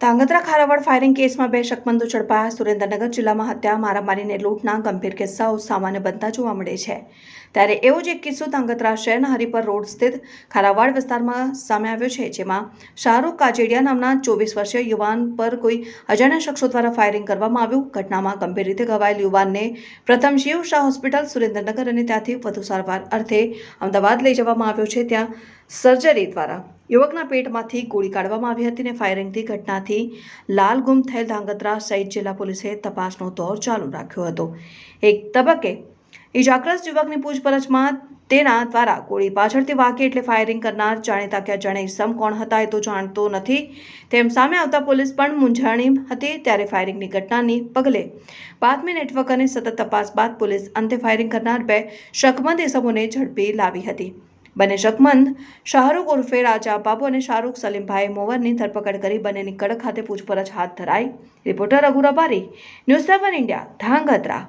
Dhrangadhra ખારાવડ firing કેસમાં બે શકમંદો ઝડપાયા. સુરેન્દ્રનગર જિલ્લામાં હત્યા, મારામારીને લૂંટના ગંભીર કિસ્સાઓ સામાન્ય બનતા જોવા મળે છે. ત્યારે એવો જ એક કિસ્સો ધાંગધ્રા શહેરના હરિપર રોડ સ્થિત ખારાવાડ વિસ્તારમાં સામે આવ્યો છે, જેમાં શાહરૂખ કાજેડિયા નામના ચોવીસ વર્ષીય યુવાન પર કોઈ અજાણ્યા શખ્સો દ્વારા ફાયરિંગ કરવામાં આવ્યું. ઘટનામાં ગંભીર રીતે ઘવાયેલ યુવાનને પ્રથમ શિવ શાહ હોસ્પિટલ, સુરેન્દ્રનગર અને ત્યાંથી વધુ સારવાર અર્થે અમદાવાદ લઈ જવામાં આવ્યો છે, ત્યાં સર્જરી દ્વારા. યુવકના પેટમાંથી ગોળી કાઢવામાં આવી હતી અને ફાયરિંગથી ઘટનાથી લાલ ગુમ થયેલ ધાંગધ્રા સહિત જિલ્લા પોલીસે તપાસનો દોર ચાલુ રાખ્યો હતો. એક તબક્કે ઇજાગ્રસ્ત યુવકની પૂછપરછમાં તેના દ્વારા ગોળી પાછળથી વાકી એટલે ફાયરિંગ કરનાર જાણીતા કે જાણે ઇસમ કોણ હતા એ તો જાણતો નથી. તેમ સામે આવતા પોલીસ પણ મૂંઝાણી હતી ત્યારે ફાયરિંગની ઘટનાની પગલે બાતમી નેટવર્ક અને સતત તપાસ બાદ પોલીસ અંતે ફાયરિંગ કરનાર બે શકમંદ ઇસમોને ઝડપી લાવી હતી. બંને શકમંદ. શાહરૂખ ઉર્ફે રાજા બાબુ અને શાહરૂખ સલીમભાઈ મોવરની ધરપકડ કરી બંનેની કડક ખાતે પૂછપરછ હાથ ધરાઈ. Reporter Raghu Rabari news seven India, Dhrangadhra.